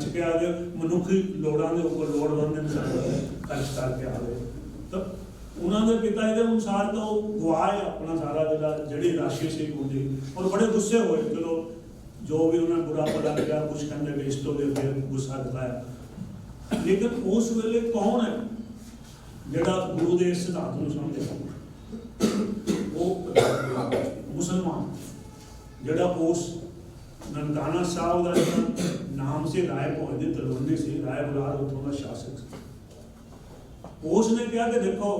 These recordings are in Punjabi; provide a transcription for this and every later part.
ਖਰਚ ਕੇ ਆ ਗਏ ਮਨੁੱਖੀ ਲੋੜਾਂ ਦੇ ਉੱਪਰ ਲੋੜਵੰਦ ਇਨਸਾਨ ਖਰਚ ਕਰਕੇ ਆ ਗਏ ਤਾਂ ਉਹਨਾਂ ਦੇ ਪਿਤਾ ਜੀ ਅਨੁਸਾਰ ਤਾਂ ਉਹ ਗਵਾਏ ਆਪਣਾ ਸਾਰਾ ਜਿਹੜਾ, ਜਿਹੜੀ ਰਾਸ਼ੀ ਸੀ ਉਹਦੀ। ਔਰ ਬੜੇ ਗੁੱਸੇ ਹੋਏ, ਚਲੋ, ਜੋ ਵੀ ਉਹਨਾਂ ਬੁਰਾ ਭਲਾ ਕਿਹਾ ਕੁਝ ਕਹਿੰਦੇ ਵੇਸਟ ਹੋ ਗਏ, ਫਿਰ ਗੁੱਸਾ ਦਿਖਾਇਆ। ਲੇਕਿਨ ਉਸ ਵੇਲੇ ਕੌਣ ਹੈ ਜਿਹੜਾ ਗੁਰੂ ਦੇ ਸਿਧਾਂਤ ਨੂੰ ਸਮਝਿਆ ਉਹ ਮੁਸਲਮਾਨ, ਜਿਹੜਾ ਉਸ ਨਨਕਾਣਾ ਸਾਹਿਬ ਦਾ ਜਿਹੜਾ ਨਾਮ ਸੀ ਰਾਏ ਭੋਜ ਦੀ ਤਲਵੰਡੀ ਸੀ ਰਾਏ ਬੁਲਾਰ ਉੱਥੋਂ ਦਾ ਸ਼ਾਸਕ ਸੀ ਉਸ ਨੇ ਕਿਹਾ ਕਿ ਦੇਖੋ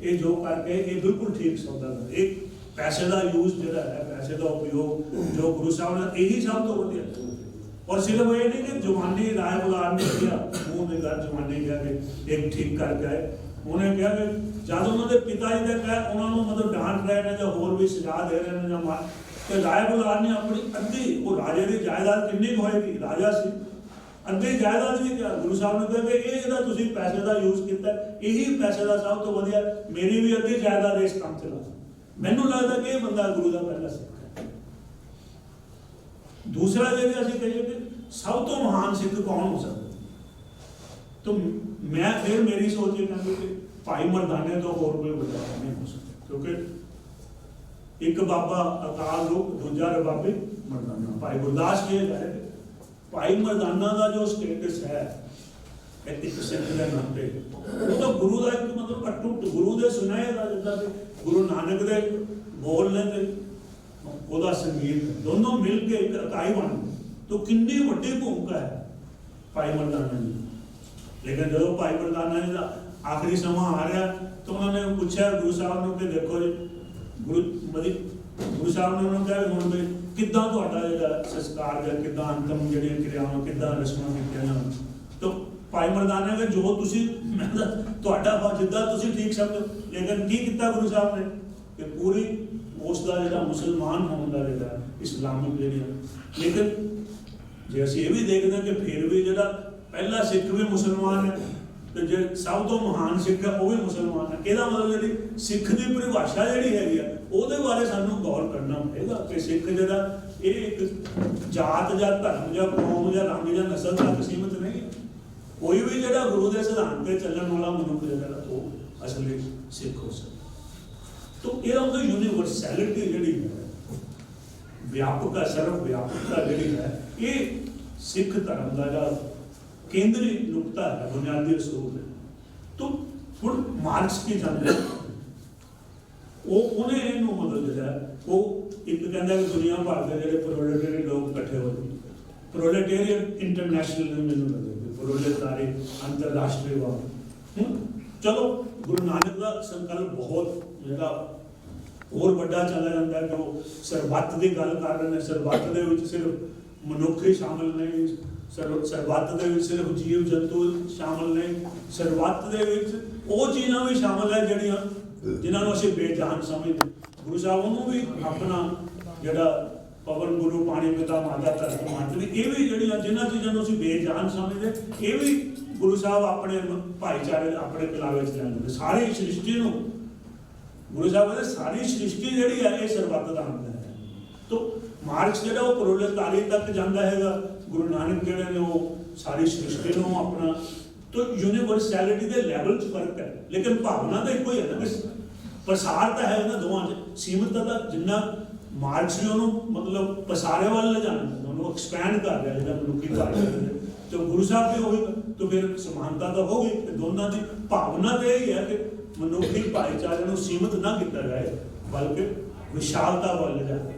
ਇਹ ਜੋ ਕਰਕੇ ਇਹ ਬਿਲਕੁਲ ਠੀਕ ਸੌਦਾ ਹੈ ਇਹ ਪੈਸੇ ਦਾ ਯੂਜ਼ ਜਿਹੜਾ ਹੈ ਪੈਸੇ ਦਾ ਉਪਯੋਗ ਜੋ ਗੁਰੂ ਸਾਹਿਬ ਨੇ ਇਹੀ ਸਭ ਤੋਂ ਵਧੀਆ ਔਰ ਸਿਰਫ ਇਹ ਨਹੀਂ ਕਿ ਜਵਾਨੀ ਰਾਏ ਬੁਲਾਰ ਨੇ ਕਿਹਾ ਉਹ ਨੇ ਗੱਲ ਜਵਾਨੀ ਕਿਹਾ ਕਿ ਉਹਨੇ ਕਿਹਾ ਕਿ ਜਦ ਉਹਨਾਂ ਦੇ ਪਿਤਾ ਜੀ ਦਾ ਕਹਿ ਉਹਨਾਂ ਨੂੰ ਮਤਲਬ ਡਾਂਟ ਰਹੇ ਨੇ ਜਾਂ ਹੋਰ ਵੀ ਸਜ਼ਾ ਦੇ ਰਹੇ ਨੇ ਜਾਂ ਮਾਰ ਤੇ ਰਾਏ ਨੇ ਆਪਣੀ ਅੱਧੀ ਉਹ ਰਾਜੇ ਦੀ ਜਾਇਦਾਦ ਕਿੰਨੀ ਕੁ ਹੋਏਗੀ ਰਾਜਾ ਸੀ। ਅੱਧੀ ਜਾਇਦਾਦ ਵੀ ਕਿਹਾ। ਗੁਰੂ ਸਾਹਿਬ ਨੇ ਕਿਹਾ ਕਿ ਇਹ ਜਿਹੜਾ ਤੁਸੀਂ ਪੈਸੇ ਦਾ ਯੂਜ਼ ਕੀਤਾ, ਇਹੀ ਪੈਸੇ ਦਾ ਸਭ ਤੋਂ ਵਧੀਆ ਮੇਰੀ ਵੀ ਅੱਧੀ ਜਾਇਦਾਦ ਇਸ ਕੰਮ ਤੇ ਲਾ। ਮੈਨੂੰ ਲੱਗਦਾ ਕਿ ਇਹ ਬੰਦਾ ਗੁਰੂ ਦਾ ਪਹਿਲਾ ਸਿੱਖ ਹੈ। ਦੂਸਰਾ ਜੇ ਅਸੀਂ ਕਹੀਏ ਕਿ ਸਭ ਤੋਂ ਮਹਾਨ ਸਿੱਖ ਕੌਣ ਹੋ ਸਕਦਾ? ਤਾਂ ਮੈਂ ਫਿਰ ਮੇਰੀ ਸੋਚ ਇਹ ਕਹਿੰਦੀ ਕਿ ਭਾਈ ਮਰਦਾਨੇ ਤੋਂ ਹੋਰ ਕੋਈ ਵੱਡਾ ਨਹੀਂ ਹੋ ਸਕਦਾ, ਕਿਉਂਕਿ ਇੱਕ ਬਾਬਾ ਅਕਾਲ ਰੂਪ, ਦੂਜਾ ਰਬਾਬੇ ਮਰਦਾਨਾ। ਭਾਈ ਗੁਰਦਾਸ ਜੀ ਇਹ ਕਹੇ ਕਿ ਭਾਈ ਮਰਦਾਨਾ ਦਾ ਜੋ ਸਟੇਟਸ ਇੱਕ ਸਿੱਖ ਦੇ ਨਾਤੇ ਉਹ ਤਾਂ ਗੁਰੂ ਦਾ ਇੱਕ ਮਤਲਬ ਅਟੁੱਟ ਗੁਰੂ ਦੇ ਸੁਨਾਏ ਦਾ ਜਿੱਦਾਂ ਗੁਰੂ ਨਾਨਕ ਦੇ ਬੋਲ ਨੇ ਤੇ ਉਹਦਾ ਸੰਗੀਤ ਦੋਨੋਂ ਮਿਲ ਕੇ ਇੱਕ ਇਕਾਈ ਬਣ ਤੋ ਕਿੰਨੀ ਵੱਡੀ ਭੂਮਿਕਾ ਹੈ ਭਾਈ ਮਰਦਾਨਾ ਜੀ ਲੇਕਿਨ ਜਦੋਂ ਭਾਈ ਮਰਦਾਨਾ ਜੀ ਦਾ ਆਖਰੀ ਸਮਾਂ ਆ ਰਿਹਾ ਤਾਂ ਉਹਨਾਂ ਨੇ ਪੁੱਛਿਆ ਗੁਰੂ ਸਾਹਿਬ ਨੂੰ ਕਿ ਦੇਖੋ ਜੀ ਗੁਰੂ ਮਦੀ ਗੁਰੂ ਸਾਹਿਬ ਨੇ ਉਹਨਾਂ ਨੂੰ ਕਿਹਾ ਵੀ ਹੁਣ ਵੀ ਕਿੱਦਾਂ ਤੁਹਾਡਾ ਜਿਹੜਾ ਸੰਸਕਾਰ ਜਾਂ ਕਿੱਦਾਂ ਅੰਤਮ ਜਿਹੜੀਆਂ ਕਿਰਿਆਵਾਂ ਕਿੱਦਾਂ ਰਸਮਾਂ ਕੀਤੀਆਂ ਜਾਣ ਤਾਂ ਭਾਈ ਮਰਦਾਨਾ ਨੇ ਜੋ ਤੁਸੀਂ ਮੈਂ ਤਾਂ ਤੁਹਾਡਾ ਵਾ ਜਿੱਦਾਂ ਤੁਸੀਂ ਠੀਕ ਸਮਝੋ ਲੇਕਿਨ ਕੀ ਕੀਤਾ ਗੁਰੂ ਸਾਹਿਬ ਨੇ ਕਿ ਪੂਰੀ ਉਸ ਦਾ ਜਿਹੜਾ ਮੁਸਲਮਾਨ ਹੋਣ ਦਾ ਜਿਹੜਾ ਇਸਲਾਮਿਕ ਜਿਹੜੀਆਂ ਲੇਕਿਨ ਜੇ ਅਸੀਂ ਇਹ ਵੀ ਦੇਖਦੇ ਹਾਂ ਕਿ ਫਿਰ ਵੀ ਜਿਹੜਾ ਪਹਿਲਾ ਸਿੱਖ ਵੀ ਮੁਸਲਮਾਨ ਹੈ ਤੇ ਜੇ ਸਭ ਤੋਂ ਮਹਾਨ ਸਿੱਖ ਹੈ, ਉਹ ਵੀ ਮੁਸਲਮਾਨ ਹੈ। ਇਹਦਾ ਮਤਲਬ ਜਿਹੜੀ ਸਿੱਖ ਦੀ ਪਰਿਭਾਸ਼ਾ ਜਿਹੜੀ ਹੈਗੀ ਆ, ਉਹਦੇ ਬਾਰੇ ਸਾਨੂੰ ਗੌਰ ਕਰਨਾ ਪਏਗਾ ਕਿ ਸਿੱਖ ਜਿਹੜਾ, ਇਹ ਇੱਕ ਜਾਤ ਜਾਂ ਧਰਮ ਜਾਂ ਕੌਮ ਜਾਂ ਰੰਗ ਜਾਂ ਨਸਲ ਤੱਕ ਸੀਮਿਤ ਨਹੀਂ ਹੈ। ਕੋਈ ਵੀ ਜਿਹੜਾ ਗੁਰੂ ਦੇ ਸਿਧਾਂਤ ਤੇ ਚੱਲਣ ਵਾਲਾ ਮਨੁੱਖ ਜਿਹੜਾ ਉਹ ਅਸਲੀ ਸਿੱਖ ਹੋ ਸਕਦਾ ਤੋ ਇਹ ਉਹਦਾ ਯੂਨੀਵਰਸੈਲਿਟੀ ਜਿਹੜੀ ਹੈ, ਵਿਆਪਕ ਸਰਵ ਵਿਆਪਕਤਾ ਜਿਹੜੀ ਹੈ, ਇਹ ਸਿੱਖ ਧਰਮ ਦਾ ਜਿਹੜਾ ਕੇਂਦਰੀ ਨੁਕਤਾ ਹੈ, ਬੁਨਿਆਦੀ ਅਸੂਲ ਹੈ। ਤੋ ਹੁਣ ਮਾਰਕਸ ਕੀ ਜਾਂਦੇ ਉਹ, ਉਹਨੇ ਇਹਨੂੰ ਮਤਲਬ ਜਿਹੜਾ ਉਹ ਇੱਕ ਕਹਿੰਦਾ ਕਿ ਦੁਨੀਆ ਭਰ ਦੇ ਜਿਹੜੇ ਪ੍ਰੋਲੇਟੇਰੀਅਨ ਲੋਕ ਇਕੱਠੇ ਹੋ ਗਏ ਪ੍ਰੋਲੇਟੇਰੀਅਨ ਇੰਟਰਨੈਸ਼ਨਲ ਮੈਨੂੰ ਲੱਗਦਾ ਪ੍ਰੋਲੇਟਾਰੀ ਅੰਤਰਰਾਸ਼ਟਰੀਵਾਦ ਚਲੋ, ਗੁਰੂ ਨਾਨਕ ਦਾ ਸੰਕਲਪ ਬਹੁਤ ਜਿਹੜਾ ਹੋਰ ਵੱਡਾ ਚੱਲਿਆ ਜਾਂਦਾ ਕਿ ਉਹ ਸਰਬੱਤ ਦੀ ਗੱਲ ਕਰ ਰਹੇ ਨੇ, ਸਰਬੱਤ ਦੇ ਵਿੱਚ ਸਿਰਫ ਮਨੁੱਖ ਹੀ ਸ਼ਾਮਲ ਨਹੀਂ ਸਰਬੱਤ ਦੇ ਵਿੱਚ ਸਿਰਫ ਜੀਵ ਜੰਤੂ ਸ਼ਾਮਲ ਨਹੀਂ ਸਰਬੱਤ ਦੇ ਵਿੱਚ ਉਹ ਚੀਜ਼ਾਂ ਵੀ ਸ਼ਾਮਲ ਹੈ ਜਿਹੜੀਆਂ ਜਿਨ੍ਹਾਂ ਨੂੰ ਅਸੀਂ ਬੇਜਾਨ ਸਮਝਦੇ ਗੁਰੂ ਸਾਹਿਬ ਉਹਨੂੰ ਵੀ ਆਪਣਾ ਜਿਹੜਾ ਪਵਨ ਗੁਰੂ ਪਾਣੀ ਪਿਤਾ ਮਾਤਾ ਧਰਤ ਮੰਨਦੇ ਇਹ ਵੀ ਜਿਹੜੀਆਂ ਜਿਨ੍ਹਾਂ ਚੀਜ਼ਾਂ ਨੂੰ ਅਸੀਂ ਬੇਜਾਨ ਸਮਝਦੇ ਇਹ ਵੀ ਗੁਰੂ ਸਾਹਿਬ ਆਪਣੇ ਭਾਈਚਾਰੇ, ਆਪਣੇ ਪਿਲਾਵੇ ਚ ਲੈਂਦੇ ਸਾਰੀ ਸ੍ਰਿਸ਼ਟੀ ਨੂੰ ਗੁਰੂ ਸਾਹਿਬ ਕਹਿੰਦੇ, ਸਾਰੀ ਸ੍ਰਿਸ਼ਟੀ ਜਿਹੜੀ ਹੈ, ਇਹ ਸਰਬੱਤ ਦਾ ਅੰਗ ਹੈ। ਤੋ ਮਾਰਕਸ ਜਿਹੜਾ ਉਹ ਪ੍ਰੋਲੇਤਾਰੀ ਤੱਕ ਜਾਂਦਾ ਹੈਗਾ, ਗੁਰੂ ਨਾਨਕ ਜਿਹੜੇ ਨੇ ਉਹ ਸਾਰੀ ਸ੍ਰਿਸ਼ਟੀ ਨੂੰ ਆਪਣਾ, ਤੋ ਯੂਨੀਵਰਸੈਲਿਟੀ ਦੇ ਲੈਵਲ 'ਚ ਫ਼ਰਕ ਹੈ। ਲੇਕਿਨ ਭਾਵਨਾ ਤਾਂ ਇੱਕੋ ਹੀ ਹੈ ਨਾ ਕਿ ਪ੍ਰਸਾਰ ਤਾਂ ਹੈ ਇਹਨਾਂ ਦੋਵਾਂ 'ਚ। ਸੀਮਤ ਤਾਂ ਜਿੰਨਾ ਮਾਰਕਸ ਨੇ ਉਹਨੂੰ ਮਤਲਬ ਪਸਾਰੇ ਵੱਲ ਲੈ ਜਾਣਾ, ਉਹਨੂੰ ਐਕਸਪੈਂਡ ਕਰ ਰਿਹਾ ਜਿਹੜਾ ਮਨੁੱਖੀ ਭਾਵਨਾ ਹੈ। ਤੇ ਗੁਰੂ ਸਾਹਿਬ ਵੀ ਉਹੀ, ਤਾਂ ਫਿਰ ਸਮਾਨਤਾ ਤਾਂ ਹੋ ਗਈ, ਤੇ ਦੋਨਾਂ ਦੀ ਭਾਵਨਾ ਤੇ ਇਹ ਹੈ ਕਿ ਮਨੁੱਖੀ ਭਾਈਚਾਰੇ ਨੂੰ ਸੀਮਤ ਨਾ ਕੀਤਾ ਜਾਏ, ਬਲਕਿ ਵਿਸ਼ਾਲਤਾ ਵੱਲ ਜਾਏ।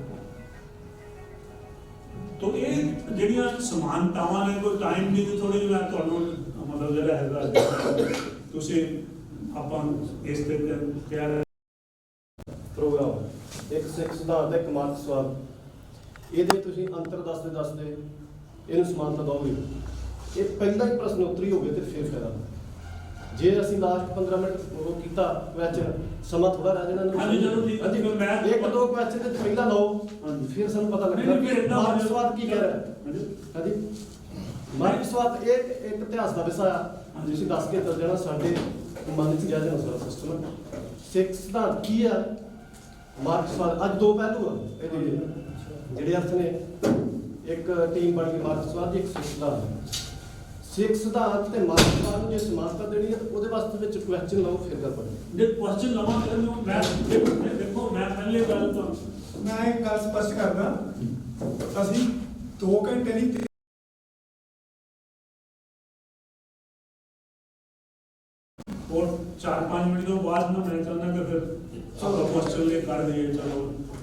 ਤੋ ਇਹ ਜਿਹੜੀਆਂ ਸਮਾਨਤਾਵਾਂ ਨੇ, ਕੋਈ ਟਾਈਮ ਦੀ ਥੋੜੀ ਮੈਂ ਤੁਹਾਨੂੰ ਮਤਲਬ ਜਿਹੜਾ ਹੈਗਾ, ਤੁਸੀਂ ਆਪਾਂ ਇਸ ਤੇ ਕਿਹਾ ਪ੍ਰੋਗਰਾਮ, ਇੱਕ ਸਿੱਖ ਸਿਧਾਂਤ, ਇੱਕ ਮਾਰਕਸਵਾਦ ਇਹਦੇ ਤੁਸੀਂ ਅੰਤਰ ਦੱਸਦੇ ਦੱਸਦੇ ਇਹਨੂੰ ਸਮਾਨਤਾ ਦੋਗੇ ਇਹ ਪਹਿਲਾ ਹੀ ਪ੍ਰਸ਼ਨ ਉੱਤਰੀ ਹੋਵੇ ਤੇ ਫਿਰ ਫਾਇਦਾ ਜੇ ਅਸੀਂ ਲਾਸਟ 15 ਮਿੰਟ ਉਹ ਕੀਤਾ ਕੁਐਸਚਨ ਸਮਾਂ ਥੋੜਾ ਰਹਿ ਜਾਣਾ ਹਾਂਜੀ, ਚਲੋ ਠੀਕ। ਹਾਂਜੀ, ਫਿਰ ਮੈਂ- ਇੱਕ ਦੋ ਕੁਐਸਚਨ ਤੇ ਪਹਿਲਾਂ ਲਓ ਹਾਂਜੀ। ਫਿਰ ਸਾਨੂੰ ਪਤਾ ਨਹੀਂ, ਫਿਰ ਮਾਰਕਸਵਾਦ ਕੀ ਕਹਿ ਰਿਹਾ। ਹਾਂਜੀ। ਹਾਂਜੀ। ਮਾਰਕਸਵਾਦ ਇਹ ਇੱਕ ਇਤਿਹਾਸ ਦਾ ਵਿਸ਼ਾ ਆ। ਹਾਂਜੀ। ਤੁਸੀਂ ਦੱਸ ਕੇ ਚੱਲ ਜਾਣਾ ਸਾਡੇ ਮਨ ਚ ਗਿਆ ਜਾਣਾ ਸਾਰਾ ਸਿਸਟਮ ਸਿੱਖ ਸਿਧਾਂਤ ਕੀ ਆ? ਮਾਰਕਸਵਾਦ ਅੱਜ ਦੋ ਪਹਿਲੂ ਆ। ਇਹਦੇ ਜਿਹੜੇ ਅਰਥ ਨੇ। ਇੱਕ ਟੀਮ ਬਣ ਕੇ ਮਾਰਕਸਵਾਦ ਦੀ ਇੱਕ ਸਿੱਖ ਸਿਧਾਂਤ। ਸਿੱਖ ਸਿਧਾਂਤ ਤੇ ਮਾਰਕਸਵਾਦ ਨੂੰ ਜੇ ਸਮਾਨਤਾ ਦੇਣੀ ਹੈ ਤਾਂ ਉਹਦੇ ਵਾਸਤੇ ਵਿੱਚ ਕੁਐਸਚਨ ਲਾਓ ਫਿਰ ਗੱਲ ਬਣੇਗੀ ਜੇ ਕੁਐਸਚਨ ਲਵਾਂ ਕਰਨ ਨੂੰ ਮੈਂ ਦੇਖੋ- ਦੇਖੋ ਮੈਂ ਪਹਿਲੇ ਗੱਲ ਤੋਂ ਮੈਂ ਇੱਕ ਗੱਲ ਸਪਸ਼ਟ ਕਰਦਾ ਅਸੀਂ 2 ਘੰਟੇ ਨਹੀਂ ਤੇ- और चार पाँच मिनट ਤੋਂ ਬਾਅਦ ਨਾ ਮੈਂ ਚਾਹੁੰਦਾ ਕਿ ਫਿਰ ਆਪਾਂ ਕੁਐਸਚਨ ਲੈ ਕਰ ਦਈਏ ਚਲੋ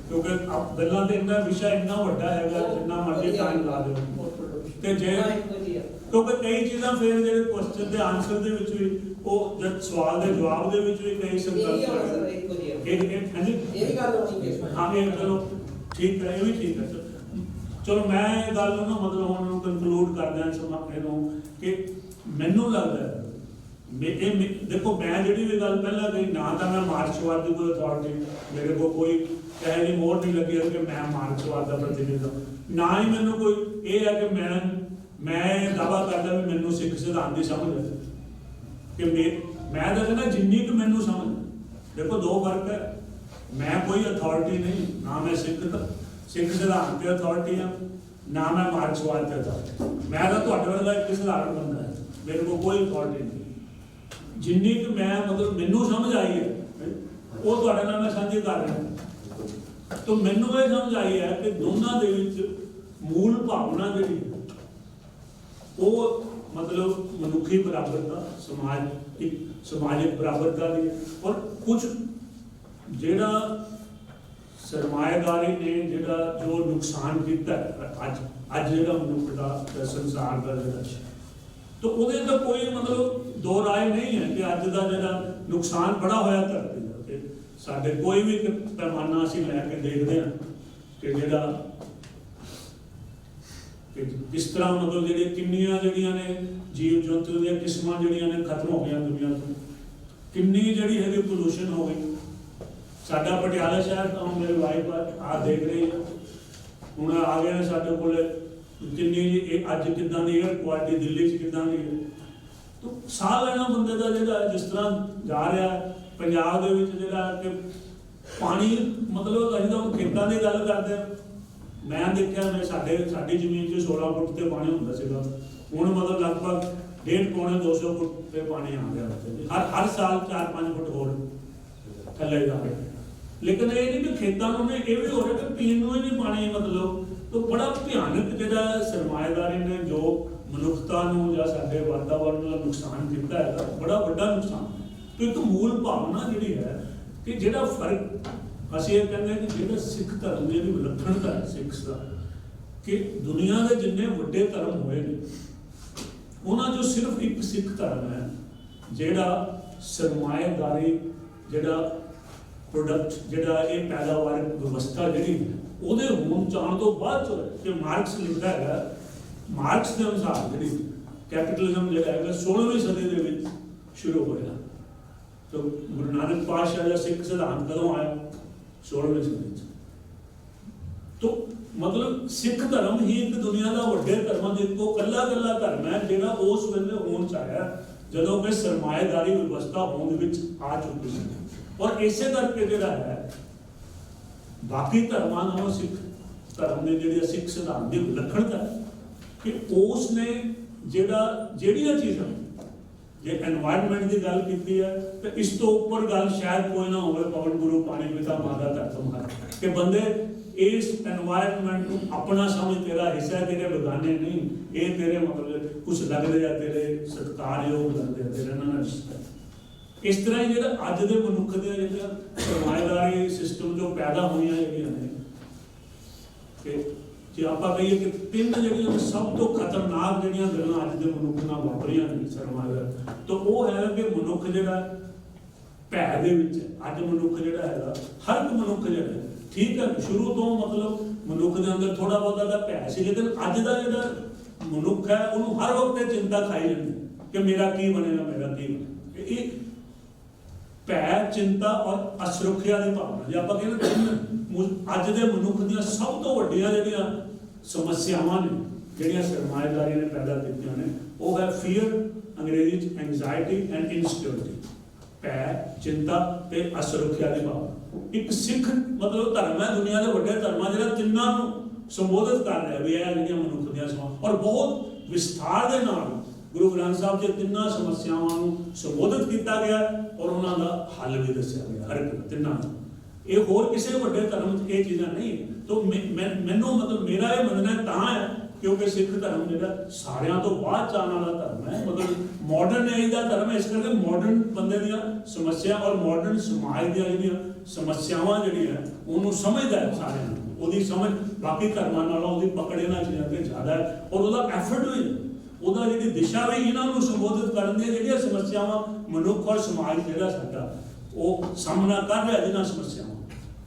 ਕਿਉਂਕਿ ਆਪ ਗੱਲਾਂ ਦੇ ਇੰਨਾ ਵਿਸ਼ਾ ਇੰਨਾ ਵੱਡਾ ਹੈਗਾ ਜਿੰਨਾ ਮਰਜ਼ੀ ਟਾਈਮ ਲਾ ਦਿਓ ਤੇ ਜੇ ਕਿਉਂਕਿ ਕਈ ਚੀਜ਼ਾਂ ਫਿਰ ਜਿਹੜੇ ਕੁਐਸਚਨ ਦੇ ਆਨਸਰ ਦੇ ਵਿੱਚ ਵੀ ਉਹ ਜਦ ਸਵਾਲ ਦੇ ਜਵਾਬ ਦੇ ਵਿੱਚ ਵੀ ਕਈ ਸੰਕਲਪ ਇੱਕ ਇੱਕ ਹਾਂਜੀ? ਹਾਂ ਇਹ ਚਲੋ ਠੀਕ ਹੈ ਇਹ ਵੀ ਠੀਕ ਹੈ। ਚਲੋ। ਚਲੋ ਮੈਂ ਇਹ ਗੱਲ ਨੂੰ ਨਾ ਮਤਲਬ ਹੁਣ ਨੂੰ ਕੰਕਲੂਡ ਕਰਦਿਆਂ ਸਮਾਪਤ ਨੂੰ ਕਿ ਮੈਨੂੰ ਲੱਗਦਾ ਹੈ ਮੇ ਇਹ ਮੇ- ਦੇਖੋ ਮੈਂ ਜਿਹੜੀ ਵੀ ਗੱਲ ਪਹਿਲਾਂ ਕਹੀ ਨਾ ਤਾਂ ਮੈਂ ਮਾਰਕਸਵਾਦ ਦੀ ਕੋਈ ਅਥਾਰਟੀ ਮੇਰੇ ਕੋਲ ਕੋਈ ਕਹੇ ਦੀ ਮੋਹਰ ਨਹੀਂ ਲੱਗੀ ਹੈ ਕਿ ਮੈਂ ਮਾਰਕਸਵਾਦ ਦਾ ਪ੍ਰਤੀਨਿਧ ਨਾ ਹੀ ਮੈਨੂੰ ਕੋਈ ਇਹ ਹੈ ਕਿ ਮੈਂ ਮੈਂ ਦਾਵਾ ਕਰਦਾ ਵੀ ਮੈਨੂੰ ਸਿੱਖ ਸਿਧਾਂਤ ਦੀ ਸਮਝ ਹੈ ਕਿ ਮੈਂ ਤਾਂ ਕਹਿੰਦਾ ਜਿੰਨੀ ਕੁ ਮੈਨੂੰ ਸਮਝ ਦੇਖੋ ਦੋ ਫ਼ਰਕ ਹੈ। ਮੈਂ ਕੋਈ ਅਥਾਰਟੀ ਨਹੀਂ, ਨਾ ਮੈਂ ਸਿੱਖ ਸਿੱਖ ਸਿਧਾਂਤ ਤੇ ਅਥਾਰਟੀ ਹਾਂ, ਨਾ ਮੈਂ ਮਾਰਕਸਵਾਦ ਤੇ ਅਥਾਰਟੀ ਮੈਂ ਤਾਂ ਤੁਹਾਡੇ ਵਰਗਾ ਇੱਕ ਸਧਾਰਨ ਬੰਦਾ ਹੈ। ਮੇਰੇ ਕੋਲ ਕੋਈ ਅਥਾਰਟੀ ਨਹੀਂ। ਜਿੰਨੀ ਕੁ ਮੈਂ ਮਤਲਬ ਮੈਨੂੰ ਸਮਝ ਆਈ ਹੈ, ਉਹ ਤੁਹਾਡੇ ਨਾਲ ਮੈਂ ਸਾਂਝੀ ਕਰ ਰਿਹਾ ਤਾਂ ਮੈਨੂੰ ਇਹ ਸਮਝ ਆਈ ਹੈ ਕਿ ਦੋਨਾਂ ਦੇ ਵਿੱਚ ਮੂਲ ਭਾਵਨਾ ਜਿਹੜੀ ਉਹ ਮਤਲਬ ਮਨੁੱਖੀ ਬਰਾਬਰਤਾ ਸਮਾਜ ਇੱਕ ਸਮਾਜਿਕ ਬਰਾਬਰਤਾ ਦੀ ਹੈ। ਔਰ ਕੁਝ ਜਿਹੜਾ ਸਰਮਾਏਦਾਰੀ ਨੇ, ਜਿਹੜਾ ਜੋ ਨੁਕਸਾਨ ਕੀਤਾ ਅੱਜ ਅੱਜ ਜਿਹੜਾ ਮਨੁੱਖ ਦਾ ਸੰਸਾਰ ਦਾ ਜਿਹੜਾ ਤਾਂ ਉਹਦੇ ਤਾਂ ਕੋਈ ਮਤਲਬ ਦੋ ਰਾਏ ਨਹੀਂ ਹੈ ਕਿ ਅੱਜ ਦਾ ਜਿਹੜਾ ਨੁਕਸਾਨ ਬੜਾ ਹੋਇਆ ਧਰਤੀ ਦਾ ਤੇ ਸਾਡੇ ਕੋਈ ਵੀ ਪੈਮਾਨਾ ਅਸੀਂ ਲੈ ਕੇ ਦੇਖਦੇ ਹਾਂ ਕਿ ਜਿਹੜਾ ਕਿ ਕਿਸ ਤਰ੍ਹਾਂ ਮਤਲਬ ਜਿਹੜੇ ਕਿੰਨੀਆਂ ਜਿਹੜੀਆਂ ਨੇ ਜੀਵ ਜੰਤੂ ਦੀਆਂ ਕਿਸਮਾਂ ਜਿਹੜੀਆਂ ਨੇ ਖਤਮ ਹੋ ਗਈਆਂ ਦੁਨੀਆ ਤੋਂ। ਕਿੰਨੀ ਜਿਹੜੀ ਹੈਗੀ ਪੋਲੂਸ਼ਨ ਹੋ ਗਈ। ਸਾਡਾ ਪਟਿਆਲਾ ਸ਼ਹਿਰ ਤਾਂ ਹੁਣ ਵਾਈਫ ਆ ਦੇਖ ਰਹੀ ਹੁਣ ਆ ਗਏ ਨੇ ਸਾਡੇ ਕੋਲ। ਕਿੰਨੀ ਇਹ ਅੱਜ ਕਿਦਾਂ ਦੀ 에ਅਰ ਕੁਆਲਿਟੀ ਦਿੱਲੀ 'ਚ ਕਿਦਾਂ ਦੀ ਹੈ। ਤੋ ਸਾਹ ਲੈਣਾ ਬੰਦੇ ਦਾ ਜਿਹੜਾ ਜਿਸ ਤਰ੍ਹਾਂ ਜਾ ਰਿਹਾ ਪੰਜਾਬ ਦੇ ਵਿੱਚ ਜਿਹੜਾ ਕਿ ਪਾਣੀ ਮਤਲਬ ਅਸੀਂ ਤਾਂ ਖੇਤਾਂ ਦੀ ਗੱਲ ਕਰਦੇ ਹਾਂ। ਮੈਂ ਦੇਖਿਆ ਮੈਂ ਸਾਡੇ, ਸਾਡੀ ਜ਼ਮੀਨ 'ਚ 16 ਫੁੱਟ ਤੇ ਪਾਣੀ ਹੁੰਦਾ ਸੀਗਾ। ਹੁਣ ਮਤਲਬ ਲਗਭਗ ਡੇਢ ਪੌਣੇ 200 ਫੁੱਟ ਤੇ ਪਾਣੀ ਆ ਗਿਆ ਉੱਥੇ। ਹਰ ਹਰ ਸਾਲ 4-5 ਫੁੱਟ ਹੋਰ ਥੱਲੇ ਜਾ ਰਿਹਾ ਲੇਕਿਨ ਇਹ ਨਹੀਂ ਕਿ ਖੇਤਾਂ ਨੂੰ ਇਹ ਵੀ ਹੋ ਰਿਹਾ ਕਿ ਪੀਣ ਨੂੰ ਹੀ ਨਹੀਂ ਪਾਣੀ, ਮਤਲਬ ਤਾਂ ਬੜਾ ਭਿਆਨਕ ਜਿਹੜਾ ਸਰਮਾਏਦਾਰੀ ਨੇ ਜੋ ਮਨੁੱਖਤਾ ਨੂੰ ਜਾਂ ਸਾਡੇ ਵਾਤਾਵਰਣ ਨੂੰ ਨੁਕਸਾਨ ਕੀਤਾ ਹੈ ਬੜਾ ਵੱਡਾ ਨੁਕਸਾਨ। ਤੇ ਇੱਕ ਮੂਲ ਭਾਵਨਾ ਜਿਹੜੀ ਹੈ ਕਿ ਜਿਹੜਾ ਫ਼ਰਕ ਅਸੀਂ ਇਹ ਕਹਿੰਦੇ ਹਾਂ ਕਿ ਜਿਹੜਾ ਸਿੱਖ ਧਰਮ ਦੀ ਜਿਹੜੀ ਵਿਲੱਖਣਤਾ ਹੈ ਸਿੱਖ ਦਾ, ਕਿ ਦੁਨੀਆ ਦੇ ਜਿੰਨੇ ਵੱਡੇ ਧਰਮ ਹੋਏ ਨੇ, ਉਹਨਾਂ ਚੋਂ ਸਿਰਫ ਇੱਕ ਸਿੱਖ ਧਰਮ ਹੈ, ਜਿਹੜਾ ਸਰਮਾਏਦਾਰੀ, ਜਿਹੜਾ ਪ੍ਰੋਡਕਟ ਜਿਹੜਾ ਇਹ ਪੈਦਾਵਾਰ ਵਿਵਸਥਾ ਜਿਹੜੀ ਉਹਦੇ ਹੋਣ ਚਾਣ ਤੋਂ ਬਾਅਦ ਚ ਕਿ ਮਾਰਕਸ ਲਿਖਦਾ ਹੈਗਾ, ਮਾਰਕਸ ਦੇ ਅਨੁਸਾਰ ਜਿਹੜੀ ਕੈਪੀਟਲਿਜ਼ਮ ਜਿਹੜਾ ਹੈਗਾ 16ਵੀਂ ਸਦੀ ਦੇ ਵਿੱਚ ਸ਼ੁਰੂ ਹੋਇਆ। ਤਾਂ ਗੁਰੂ ਨਾਨਕ ਪਾਤਸ਼ਾਹ ਦਾ ਸਿੱਖ ਸਿਧਾਂਤ ਕਦੋਂ ਆਇਆ? 16ਵੀਂ ਸਦੀ ਚ ਤੋ ਮਤਲਬ ਸਿੱਖ ਧਰਮ ਹੀ ਇੱਕ ਦੁਨੀਆ ਦਾ ਵੱਡੇ ਧਰਮਾਂ ਦੇ ਇੱਕੋ ਕੱਲਾ ਕੱਲਾ ਧਰਮ ਹੈ, ਜਿਹੜਾ ਉਸ ਵੇਲੇ ਹੋਂਦ ਚ ਆਇਆ ਜਦੋਂ ਕਿ ਸਰਮਾਏਦਾਰੀ ਵਿਵਸਥਾ ਹੋਂਦ ਵਿੱਚ ਆ ਚੁੱਕੀ ਸੀ। ਔਰ ਇਸੇ ਕਰਕੇ ਜਿਹੜਾ ਹੈ, ਬਾਕੀ ਧਰਮਾਂ ਨਾਲੋਂ ਸਿੱਖ ਧਰਮ ਦੇ ਜਿਹੜੇ ਸਿੱਖ ਸਿਧਾਂਤ ਦੀ ਵਿਲੱਖਣਤਾ ਹੈ ਕਿ ਉਸ ਨੇ ਜਿਹੜਾ ਜਿਹੜੀਆਂ ਚੀਜ਼ਾਂ ਜੇ এনवायरमेंट ਦੀ ਗੱਲ ਕੀਤੀ ਹੈ, ਤਾਂ ਇਸ ਤੋਂ ਉੱਪਰ ਗੱਲ ਸ਼ਾਇਦ ਕੋਈ ਨਾ ਹੋਵੇ, ਪਵਨ ਗੁਰੂ, ਪਾਣੀ ਪਿਤਾ, ਮਾਤਾ ਧਰਤਮ ਹਰ ਕਿ ਬੰਦੇ ਇਸ এনवायरमेंट ਨੂੰ ਆਪਣਾ ਸਮਝ, ਤੇਰਾ ਹਿੱਸਾ ਤੇਰੇ ਬਗਾਨੇ ਨਹੀਂ। ਇਹ ਤੇਰੇ ਮਤਲਬ ਕੁਝ ਲੱਗਦੇ ਆ, ਤੇਰੇ ਸਤਕਾਰਯੋਗ ਲੱਗਦੇ ਆ, ਤੇਰੇ ਨਾਲ ਇਸ ਤਰ੍ਹਾਂ ਹੀ ਜਿਹੜਾ ਅੱਜ ਦੇ ਮਨੁੱਖ ਦੇ ਜਿਹੜਾ ਸਰਮਾਇਦਾਰੀ ਸਿਸਟਮ ਜੋ ਪੈਦਾ ਹੋਈਆਂ ਹੈਗੀਆਂ ਨੇ ਕਿ ਜੇ ਆਪਾਂ ਕਹੀਏ ਕਿ ਤਿੰਨ ਜਿਹੜੀਆਂ ਨੇ ਸਭ ਤੋਂ ਖਤਰਨਾਕ ਜਿਹੜੀਆਂ ਗੱਲਾਂ ਅੱਜ ਦੇ ਮਨੁੱਖ ਨਾਲ ਵਾਪਰੀਆਂ ਨੇ ਸਰਮਾਏਦਾਰ ਤਾਂ ਉਹ ਹੈ ਕਿ ਮਨੁੱਖ ਜਿਹੜਾ ਭੈ ਦੇ ਵਿੱਚ ਅੱਜ ਮਨੁੱਖ ਜਿਹੜਾ ਹੈਗਾ, ਹਰ ਇੱਕ ਮਨੁੱਖ ਜਿਹੜਾ ਠੀਕ ਹੈ, ਸ਼ੁਰੂ ਤੋਂ ਮਤਲਬ ਮਨੁੱਖ ਦੇ ਅੰਦਰ ਥੋੜਾ ਬਹੁਤਾ ਦਾ ਭੈ ਸੀ, ਲੇਕਿਨ ਅੱਜ ਦਾ ਜਿਹੜਾ ਮਨੁੱਖ ਹੈ, ਉਹਨੂੰ ਹਰ ਵਕਤ ਇਹ ਚਿੰਤਾ ਖਾਈ ਜਾਂਦੀ ਕਿ ਮੇਰਾ ਕੀ ਬਣੇਗਾ, ਮੇਰਾ ਕੀ ਬਣੇਗਾ। ਇਹ ਭੈ, ਚਿੰਤਾ ਔਰ ਅਸੁਰੱਖਿਆ ਦੀ ਭਾਵਨਾ, ਜੇ ਆਪਾਂ ਕਹਿੰਦੇ ਤਿੰਨ ਮੁ- ਅੱਜ ਦੇ ਮਨੁੱਖ ਦੀਆਂ ਸਭ ਤੋਂ ਵੱਡੀਆਂ ਜਿਹੜੀਆਂ ਸਮੱਸਿਆਵਾਂ ਨੇ, ਜਿਹੜੀਆਂ ਸਰਮਾਏਦਾਰੀ ਨੇ ਪੈਦਾ ਕੀਤੀਆਂ ਨੇ, ਉਹ ਹੈ ਫੀਅਰ ਅੰਗਰੇਜ਼ੀ ਚ ਐਂਜ਼ਾਇਟੀ ਐਂਡ ਇਨਸਿਕਿਉਰਿਟੀ ਭੈ, ਚਿੰਤਾ ਤੇ ਅਸੁਰੱਖਿਆ ਦੀ ਭਾਵਨਾ। ਇੱਕ ਸਿੱਖ, ਮਤਲਬ ਧਰਮ ਹੈ, ਦੁਨੀਆ ਦੇ ਵੱਡੇ ਧਰਮਾਂ ਜਿਹੜਾ ਤਿੰਨਾਂ ਨੂੰ ਸੰਬੋਧਿਤ ਕਰ ਰਿਹਾ ਵੀ ਇਹ ਜਿਹੜੀਆਂ ਮਨੁੱਖ ਦੀਆਂ ਸਮਾਂ ਔਰ ਬਹੁਤ ਵਿਸਥਾਰ ਦੇ ਨਾਲ ਗੁਰੂ ਗ੍ਰੰਥ ਸਾਹਿਬ ਦੇ ਤਿੰਨਾਂ ਸਮੱਸਿਆਵਾਂ ਨੂੰ ਸੰਬੋਧਿਤ ਕੀਤਾ ਗਿਆ ਔਰ ਉਹਨਾਂ ਦਾ ਹੱਲ ਵੀ ਦੱਸਿਆ ਗਿਆ ਹਰ ਇੱਕ ਤਿੰਨਾਂ ਦਾ। ਇਹ ਹੋਰ ਕਿਸੇ ਵੱਡੇ ਧਰਮ 'ਚ ਇਹ ਚੀਜ਼ਾਂ ਨਹੀਂ। ਤੋਂ ਮੈਂ- ਮੈਂ- ਮੈਨੂੰ ਮਤਲਬ ਮੇਰਾ ਇਹ ਮੰਨਣਾ ਤਾਂ ਹੈ, ਕਿਉਂਕਿ ਸਿੱਖ ਧਰਮ ਜਿਹੜਾ ਸਾਰਿਆਂ ਤੋਂ ਬਾਅਦ ਆਉਣ ਵਾਲਾ ਧਰਮ ਹੈ, ਮਤਲਬ ਮਾਡਰਨ ਏਜ ਦਾ ਧਰਮ ਇਸ ਕਰਕੇ ਮਾਡਰਨ ਬੰਦੇ ਦੀਆਂ ਸਮੱਸਿਆ ਔਰ ਮਾਡਰਨ ਸਮਾਜ ਦੀਆਂ ਜਿਹੜੀਆਂ ਸਮੱਸਿਆਵਾਂ ਜਿਹੜੀਆਂ, ਉਹਨੂੰ ਸਮਝਦਾ ਹੈ ਸਾਰਿਆਂ ਨੂੰ। ਉਹਦੀ ਸਮਝ, ਬਾਕੀ ਧਰਮਾਂ ਨਾਲੋਂ ਉਹਦੀ ਪਕੜੇ ਨਾਲ ਚੀਜ਼ਾਂ ਜ਼ਿਆਦਾ ਹੈ ਔਰ ਉਹਦਾ ਐਫਰਟ ਵੀ ਉਹਦਾ ਜਿਹੜੀ ਦਿਸ਼ਾ ਵੀ ਇਹਨਾਂ ਨੂੰ ਸੰਬੋਧਿਤ ਕਰਨ ਦੀਆਂ ਜਿਹੜੀਆਂ ਸਮੱਸਿਆਵਾਂ ਮਨੁੱਖ ਔਰ ਸਮਾਜ ਜਿਹੜਾ ਸਾਡਾ, ਉਹ ਸਾਹਮਣਾ ਕਰ ਰਿਹਾ ਜਿਹਨਾਂ ਸਮੱਸਿਆਵਾਂ।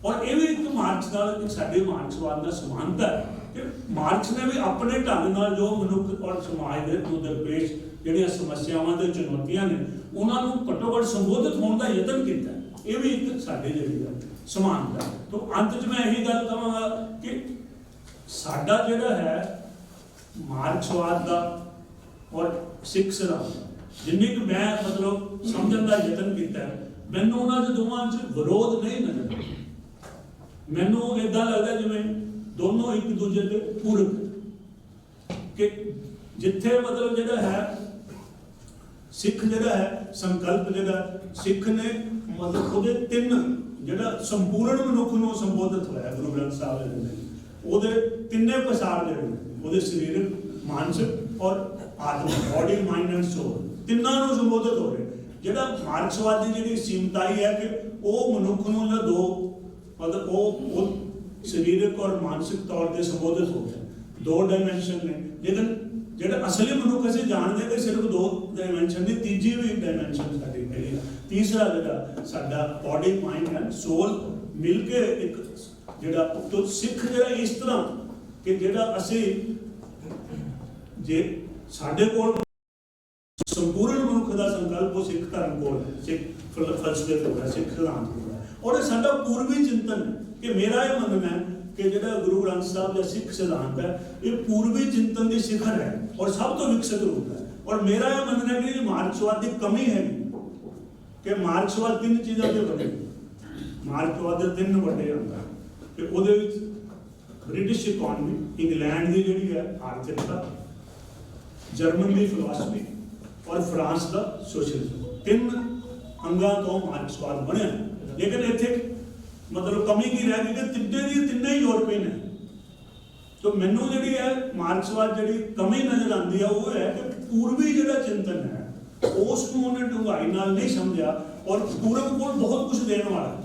ਔਰ ਇਹ ਵੀ ਇੱਕ ਮਾਰਕਸ ਨਾਲ ਇੱਕ ਸਾਡੇ ਮਾਰਕਸਵਾਦ ਦਾ ਸਮਾਨਤਾ ਹੈ ਕਿ ਮਾਰਕਸ ਨੇ ਵੀ ਆਪਣੇ ਢੰਗ ਨਾਲ ਜੋ ਮਨੁੱਖ ਔਰ ਸਮਾਜ ਦੇ ਨੂੰ ਦਰਪੇਸ਼ ਜਿਹੜੀਆਂ ਸਮੱਸਿਆਵਾਂ ਤੇ ਚੁਣੌਤੀਆਂ ਨੇ ਉਹਨਾਂ ਨੂੰ ਘੱਟੋ ਘੱਟ ਸੰਬੋਧਿਤ ਹੋਣ ਦਾ ਯਤਨ ਕੀਤਾ ਇਹ ਵੀ ਇੱਕ ਸਾਡੇ ਜਿਹੜੀ ਹੈ ਸਮਾਨਤਾ ਤੋਂ ਅੰਤ 'ਚ ਮੈਂ ਇਹੀ ਗੱਲ ਕਹਾਂਗਾ ਕਿ ਸਾਡਾ ਜਿਹੜਾ ਹੈ ਮਾਰਕਸਵਾਦ ਦਾ ਔਰ ਸਿੱਖ ਸਿਧਾਂਤ ਦਾ, ਜਿੰਨੀ ਕੁ ਮੈਂ ਮਤਲਬ ਸਮਝਣ ਦਾ ਯਤਨ ਕੀਤਾ ਮੈਨੂੰ ਉਹਨਾਂ ਦੇ ਦੋਵਾਂ 'ਚ ਵਿਰੋਧ ਨਹੀਂ ਨਜ਼ਰ ਆਉਂਦਾ। ਮੈਨੂੰ ਇਦਾਂ ਲੱਗਦਾ ਜਿਵੇਂ ਦੋਨੋਂ ਇੱਕ ਦੂਜੇ ਦੇ ਪੂਰਕ ਕਿ ਜਿੱਥੇ ਮਤਲਬ ਜਿਹੜਾ ਹੈ, ਸਿੱਖ ਜਿਹੜਾ ਹੈ, ਸੰਕਲਪ ਜਿਹੜਾ, ਸਿੱਖ ਨੇ ਮਤਲਬ ਉਹਦੇ ਤਿੰਨ ਜਿਹੜਾ ਸੰਪੂਰਨ ਮਨੁੱਖ ਨੂੰ ਸੰਬੋਧਿਤ ਹੋਇਆ, ਗੁਰੂ ਗ੍ਰੰਥ ਸਾਹਿਬ ਦੇ ਵਿੱਚ। ਉਹਦੇ ਤਿੰਨੇ ਪਸਾਰ ਜਿਹੜੇ ਉਹਦੇ ਸਰੀਰਕ, ਮਾਨਸਿਕ ਔਰ ਆਤਮਿਕ ਬਾਡੀ ਮਾਈਂਡ ਐਂਡ ਸੋਲ ਤਿੰਨਾਂ ਨੂੰ ਸੰਬੋਧਿਤ ਹੋ ਰਿਹਾ ਜਿਹੜਾ ਮਾਰਕਸਵਾਦ ਜਿਹੜੀ ਸੀਮਤਾਈ ਹੈ ਕਿ ਉਹ ਮਨੁੱਖ ਨੂੰ ਜਾਂ ਦੋ ਮਤਲਬ ਉਹ ਉਹ ਸਰੀਰਕ ਔਰ ਮਾਨਸਿਕ ਤੌਰ ਤੇ ਸੰਬੋਧਿਤ ਹੋ ਗਿਆ। ਦੋ ਡਾਈਮੈਂਸ਼ਨ ਨੇ। ਲੇਕਿਨ ਜਿਹੜਾ ਅਸਲੀ ਮਨੁੱਖ ਅਸੀਂ ਜਾਣਦੇ ਕਿ ਸਿਰਫ ਦੋ ਡਾਈਮੈਂਸ਼ਨ ਦੀ ਤੀਜੀ ਵੀ ਡਾਈਮੈਂਸ਼ਨ ਸਾਡੀ ਹੈਗੀ ਆ। ਤੀਸਰਾ ਜਿਹੜਾ ਸਾਡਾ ਬਾਡੀ ਮਾਈਂਡ ਐਂਡ ਸੋਲ ਮਿਲ ਕੇ ਇੱਕ ਜਿਹੜਾ ਤੋਂ ਸਿੱਖ ਜਿਹੜਾ ਇਸ ਤਰ੍ਹਾਂ ਕਿ ਜਿਹੜਾ ਅਸੀਂ ਜੇ ਸਾਡੇ ਕੋਲ ਸੰਪੂਰਨ ਮਨੁੱਖ ਦਾ ਸੰਕਲਪ ਉਹ ਸਿੱਖ ਧਰਮ ਕੋਲ ਹੈ, ਸਿੱਖ ਫਲਸਫੇ ਕੋਲ ਹੈ, ਸਿੱਖ ਸਿਧਾਂਤ ਕੋਲ ਹੈ। ਔਰ ਇਹ ਸਾਡਾ ਪੂਰਬੀ ਚਿੰਤਨ ਕਿ ਮੇਰਾ ਇਹ ਮੰਨਣਾ ਹੈ ਕਿ ਜਿਹੜਾ ਗੁਰੂ ਗ੍ਰੰਥ ਸਾਹਿਬ ਦਾ ਸਿੱਖ ਸਿਧਾਂਤ ਹੈ, ਇਹ ਪੂਰਬੀ ਚਿੰਤਨ ਦੀ ਸਿਖਰ ਹੈ ਔਰ ਸਭ ਤੋਂ ਵਿਕਸਿਤ ਰੂਪ ਹੈ। ਔਰ ਮੇਰਾ ਇਹ ਮੰਨਣਾ ਹੈ ਕਿ ਇਹ ਮਾਰਕਸਵਾਦ ਦੀ ਕਮੀ ਹੈ ਕਿ ਮਾਰਕਸਵਾਦ ਤਿੰਨ ਚੀਜ਼ਾਂ ਤੇ ਬਣੇ ਮਾਰਕਸਵਾਦ ਦੇ ਤਿੰਨ ਵੱਡੇ ਅੰਗ ਕਿ ਉਹਦੇ ਵਿੱਚ ਬ੍ਰਿਟਿਸ਼ ਇਕਨੋਮੀ ਇੰਗਲੈਂਡ ਦੀ ਜਿਹੜੀ ਹੈ ਆਰਥਿਕਤਾ, ਜਰਮਨ ਦੀ ਫਿਲਾਸਫੀ ਔਰ ਫਰਾਂਸ ਦਾ ਸੋਸ਼ਲਿਜ਼ਮ ਤਿੰਨ ਅੰਗਾਂ ਤੋਂ ਮਾਰਕਸਵਾਦ ਬਣਿਆ। ਲੇਕਿਨ ਇੱਥੇ ਮਤਲਬ ਕਮੀ ਕੀ ਰਹਿ ਗਈ ਕਿ ਤਿੰਨੇ ਦੀ ਤਿੰਨੇ ਹੀ ਯੂਰਪੀਅਨ ਹੈ ਤੋ ਮੈਨੂੰ ਜਿਹੜੀ ਹੈ ਮਾਰਕਸਵਾਦ ਜਿਹੜੀ ਕਮੀ ਨਜ਼ਰ ਆਉਂਦੀ ਆ, ਉਹ ਹੈ ਕਿ ਪੂਰਬੀ ਜਿਹੜਾ ਚਿੰਤਨ ਹੈ ਉਸ ਨੂੰ ਉਹਨੇ ਡੂੰਘਾਈ ਨਾਲ ਨਹੀਂ ਸਮਝਿਆ ਔਰ ਪੂਰਬ ਕੋਲ ਬਹੁਤ ਕੁਝ ਦੇਣ ਵਾਲਾ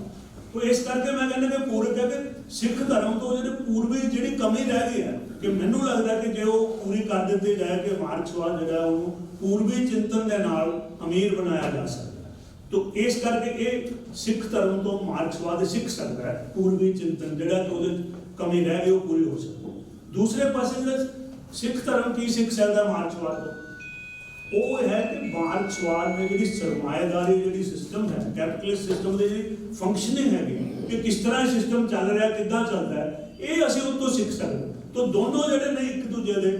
ਤੋ ਇਸ ਕਰਕੇ ਮੈਂ ਕਹਿੰਦਾ ਕਿ ਪੂਰਬ ਹੈ ਕਿ ਸਿੱਖ ਧਰਮ ਤੋਂ ਜਿਹੜੇ ਪੂਰਬੀ ਜਿਹੜੀ ਕਮੀ ਰਹਿ ਗਈ ਹੈ, ਕਿ ਮੈਨੂੰ ਲੱਗਦਾ ਕਿ ਜੇ ਉਹ ਪੂਰੀ ਕਰ ਦਿੱਤੀ ਜਾਏ ਕਿ ਮਾਰਕਸਵਾਦ ਜਿਹੜਾ ਉਹਨੂੰ ਪੂਰਬੀ ਚਿੰਤਨ ਦੇ ਨਾਲ ਅਮੀਰ ਬਣਾਇਆ ਜਾ ਸਕਦਾ। ਤੋ ਇਸ ਕਰਕੇ ਇਹ ਸਿੱਖ ਧਰਮ ਤੋਂ ਮਾਰਕਸਵਾਦ ਸਿੱਖ ਸਕਦਾ ਹੈ। ਪੂਰਬੀ ਚਿੰਤਨ ਜਿਹੜਾ ਕਿ ਉਹਦੇ ਕਮੀ ਰਹਿ ਗਈ, ਉਹ ਪੂਰੀ ਹੋ ਸਕਦੀ ਦੂਸਰੇ ਪਾਸੇ ਜਿਹੜਾ ਸਿੱਖ ਧਰਮ ਕੀ ਸਿੱਖ ਸਕਦਾ ਮਾਰਕਸਵਾਦ ਤੋਂ? ਉਹ ਹੈ ਕਿ ਮਾਰਕਸਵਾਦ ਨੇ ਜਿਹੜੀ ਸਰਮਾਏਦਾਰੀ, ਜਿਹੜੀ ਸਿਸਟਮ ਹੈ ਕੈਪੀਟਲਿਸਟ ਸਿਸਟਮ ਦੀ ਜਿਹੜੀ ਫੰਕਸ਼ਨਿੰਗ ਹੈਗੀ, ਕਿ ਕਿਸ ਤਰ੍ਹਾਂ ਸਿਸਟਮ ਚੱਲ ਰਿਹਾ, ਕਿੱਦਾਂ ਚੱਲਦਾ ਹੈ, ਇਹ ਅਸੀਂ ਉਹ ਤੋਂ ਸਿੱਖ ਸਕਦੇ ਹਾਂ। ਦੋਨੋਂ ਜਿਹੜੇ ਨੇ ਇੱਕ ਦੂਜੇ ਦੇ,